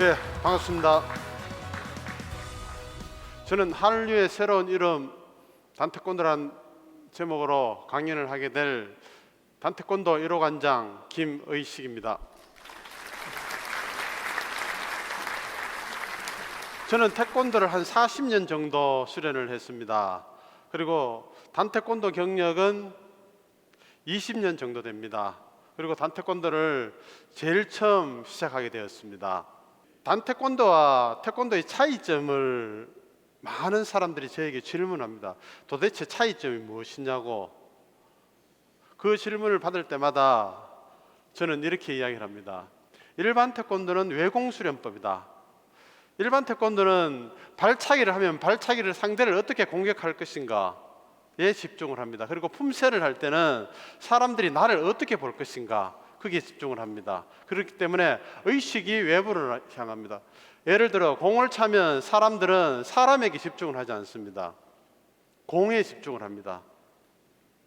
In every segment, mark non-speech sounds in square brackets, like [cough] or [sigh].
예, 반갑습니다. 저는 한류의 새로운 이름 단태권도란 제목으로 강연을 하게 될 단태권도 1호 관장 김의식입니다. 저는 태권도를 한 40년 정도 수련을 했습니다. 그리고 단태권도 경력은 20년 정도 됩니다. 그리고 단태권도를 제일 처음 시작하게 되었습니다. 단태권도와 태권도의 차이점을 많은 사람들이 저에게 질문합니다. 도대체 차이점이 무엇이냐고. 그 질문을 받을 때마다 저는 이렇게 이야기를 합니다. 일반 태권도는 외공 수련법이다. 일반 태권도는 발차기를 하면 발차기를 상대를 어떻게 공격할 것인가에 집중을 합니다. 그리고 품새를 할 때는 사람들이 나를 어떻게 볼 것인가 거기에 집중을 합니다. 그렇기 때문에 의식이 외부를 향합니다. 예를 들어 공을 차면 사람들은 사람에게 집중을 하지 않습니다. 공에 집중을 합니다.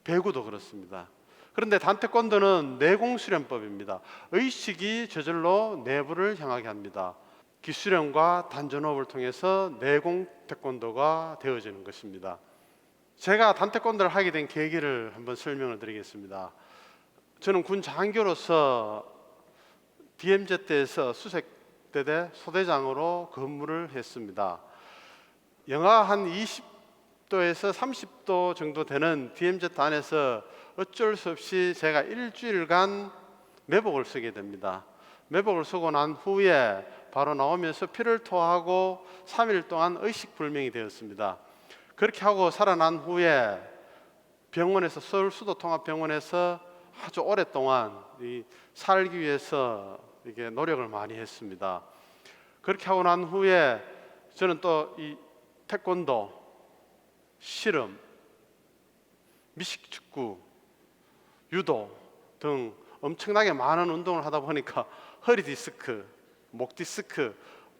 배구도 그렇습니다. 그런데 단태권도는 내공 수련법입니다. 의식이 저절로 내부를 향하게 합니다. 기수련과 단전호흡을 통해서 내공 태권도가 되어지는 것입니다. 제가 단태권도를 하게 된 계기를 한번 설명을 드리겠습니다. 저는 군 장교로서 DMZ에서 수색대대 소대장으로 근무를 했습니다. 영하 한 20도에서 30도 정도 되는 DMZ 안에서 어쩔 수 없이 제가 일주일간 매복을 쓰게 됩니다. 매복을 쓰고 난 후에 바로 나오면서 피를 토하고 3일 동안 의식 불명이 되었습니다. 그렇게 하고 살아난 후에 병원에서 서울 수도통합병원에서 아주 오랫동안 이 살기 위해서 이게 노력을 많이 했습니다. 그렇게 하고 난 후에 저는 또 이 태권도, 실험, 미식축구, 유도 등 엄청나게 많은 운동을 하다 보니까 허리 디스크, 목 디스크,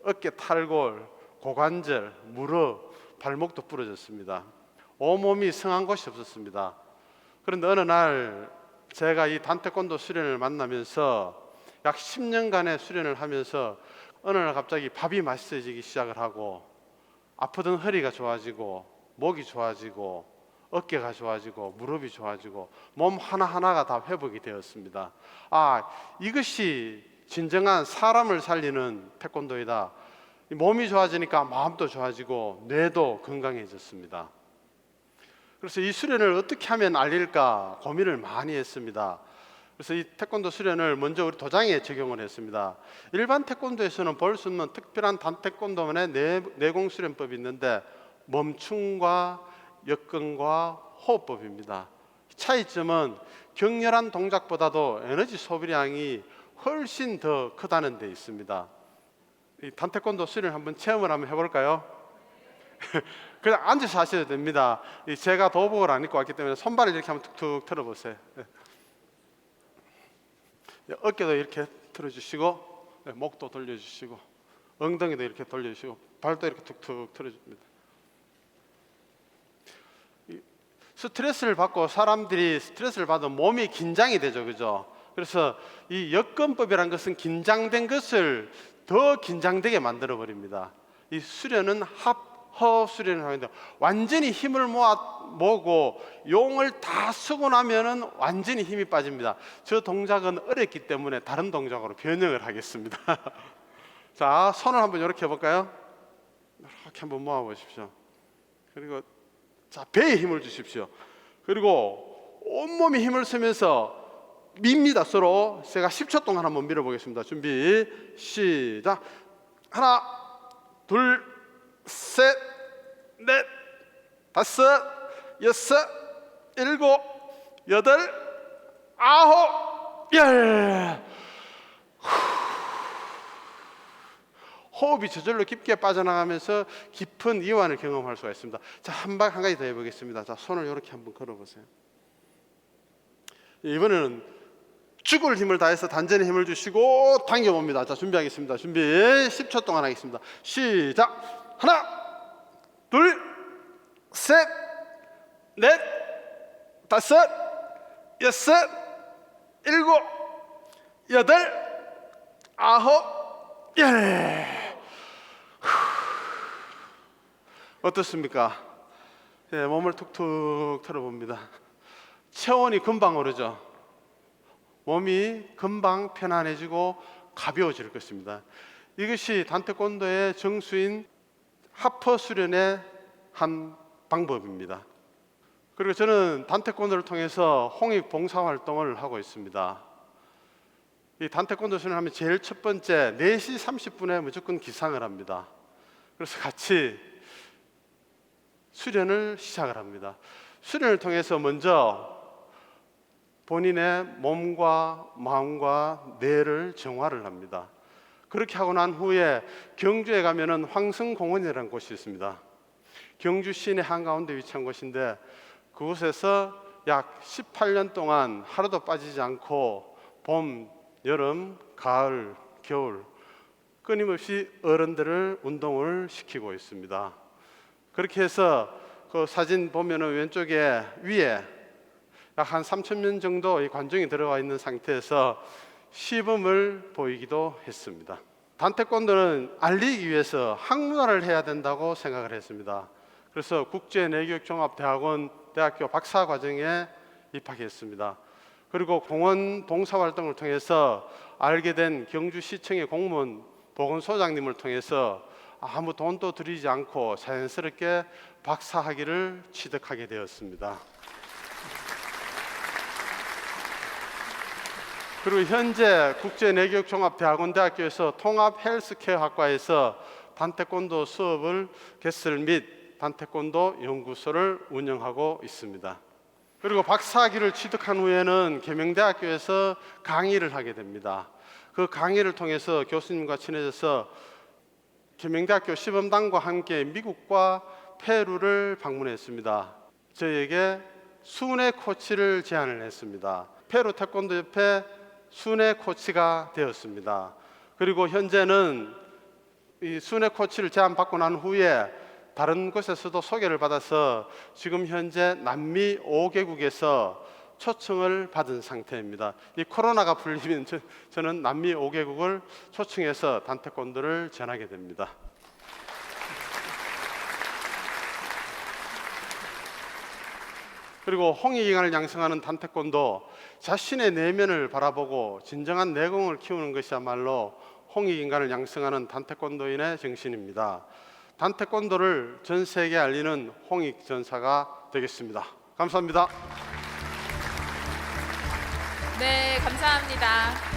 어깨 탈골, 고관절, 무릎, 발목도 부러졌습니다. 온몸이 성한 곳이 없었습니다. 그런데 어느 날 제가 이 단태권도 수련을 만나면서 약 10년간의 수련을 하면서 어느 날 갑자기 밥이 맛있어지기 시작을 하고 아프던 허리가 좋아지고 목이 좋아지고 어깨가 좋아지고 무릎이 좋아지고 몸 하나하나가 다 회복이 되었습니다. 아, 이것이 진정한 사람을 살리는 태권도이다. 이 몸이 좋아지니까 마음도 좋아지고 뇌도 건강해졌습니다. 그래서 이 수련을 어떻게 하면 알릴까 고민을 많이 했습니다. 그래서 이 태권도 수련을 먼저 우리 도장에 적용을 했습니다. 일반 태권도에서는 볼 수 없는 특별한 단태권도만의 내, 내공 수련법이 있는데 멈춤과 역근과 호흡법입니다. 차이점은 격렬한 동작보다도 에너지 소비량이 훨씬 더 크다는 데 있습니다. 이 단태권도 수련 한번 체험을 한번 해볼까요? [laughs] 그냥 앉아서 하셔도 됩니다. 이 제가 도복을 안 입고 왔기 때문에 손발을 이렇게 한번 툭툭 틀어보세요. 네. 어깨도 이렇게 틀어주시고 네, 목도 돌려주시고 엉덩이도 이렇게 돌려주시고 발도 이렇게 툭툭 틀어줍니다. 이 스트레스를 받고 사람들이 스트레스를 받으면 몸이 긴장이 되죠, 그죠? 그래서 이 여건법이란 것은 긴장된 것을 더 긴장되게 만들어 버립니다. 이 수련은 합 허 수련을 하는데 완전히 힘을 모아 모고 용을 다 쓰고 나면은 완전히 힘이 빠집니다. 저 동작은 어렵기 때문에 다른 동작으로 변형을 하겠습니다. [laughs] 자, 손을 한번 이렇게 해볼까요? 이렇게 한번 모아 보십시오. 그리고 자 배에 힘을 주십시오. 그리고 온몸에 힘을 쓰면서 밉니다 서로 제가 10초 동안 한번 밀어보겠습니다 준비 시작 하나 둘 셋 넷 다섯 여섯 일곱 여덟 아홉 열 호흡이 저절로 깊게 빠져나가면서 깊은 이완을 경험할 수가 있습니다 자한한 가지 더 해보겠습니다 자 손을 이렇게 한번 걸어보세요 이번에는 죽을 힘을 다해서 단전에 힘을 주시고 당겨봅니다. 자, 준비하겠습니다. 준비 10초 동안 하겠습니다. 시작. 하나, 둘, 셋, 넷, 다섯, 여섯, 일곱, 여덟, 아홉, 예. 어떻습니까? 예, 몸을 툭툭 털어봅니다. 체온이 금방 오르죠. 몸이 금방 편안해지고 가벼워질 것입니다. 이것이 단태권도의 정수인 하퍼 수련의 한 방법입니다. 그리고 저는 단태권도를 통해서 홍익 봉사 활동을 하고 있습니다. 이 단태권도 수련하면 제일 첫 번째 4시 30분에 무조건 기상을 합니다. 그래서 같이 수련을 시작을 합니다. 수련을 통해서 먼저 본인의 몸과 마음과 뇌를 정화를 합니다. 그렇게 하고 난 후에 경주에 가면은 황성공원이라는 곳이 있습니다. 경주 시내 한가운데 위치한 곳인데 그곳에서 약 18년 동안 하루도 빠지지 않고 봄, 여름, 가을, 겨울 끊임없이 어른들을 운동을 시키고 있습니다. 그렇게 해서 그 사진 보면은 왼쪽에 위에 약 한 3천 명 정도 의 관중이 들어와 있는 상태에서 시범을 보이기도 했습니다. 단태권도는 알리기 위해서 학문화를 해야 된다고 생각을 했습니다. 그래서 국제내교육종합대학원 대학교 박사 과정에 입학했습니다. 그리고 공원 봉사 활동을 통해서 알게 된 경주시청의 공무원 보건소장님을 통해서 아무 돈도 들이지 않고 자연스럽게 박사 학위를 취득하게 되었습니다. 그리고 현재 국제내교육종합대학원대학교에서 통합 헬스케어 학과에서 단태권도 수업을 개설 및 단태권도 연구소를 운영하고 있습니다. 그리고 박사학위를 취득한 후에는 계명대학교에서 강의를 하게 됩니다. 그 강의를 통해서 교수님과 친해져서 계명대학교 시범단과 함께 미국과 페루를 방문했습니다. 저에게 순회 코치를 제안을 했습니다. 페루 태권도 협회 순회 코치가 되었습니다. 그리고 현재는 이 순회 코치를 제안 받고 난 후에 다른 곳에서도 소개를 받아서 지금 현재 남미 5개국에서 초청을 받은 상태입니다. 이 코로나가 풀리면 저, 저는 남미 5개국을 초청해서 단태권도를 전하게 됩니다. 그리고 홍익인간을 양성하는 단태권도 자신의 내면을 바라보고 진정한 내공을 키우는 것이야말로 홍익인간을 양성하는 단태권도인의 정신입니다. 단태권도를 전 세계에 알리는 홍익 전사가 되겠습니다. 감사합니다. 네, 감사합니다.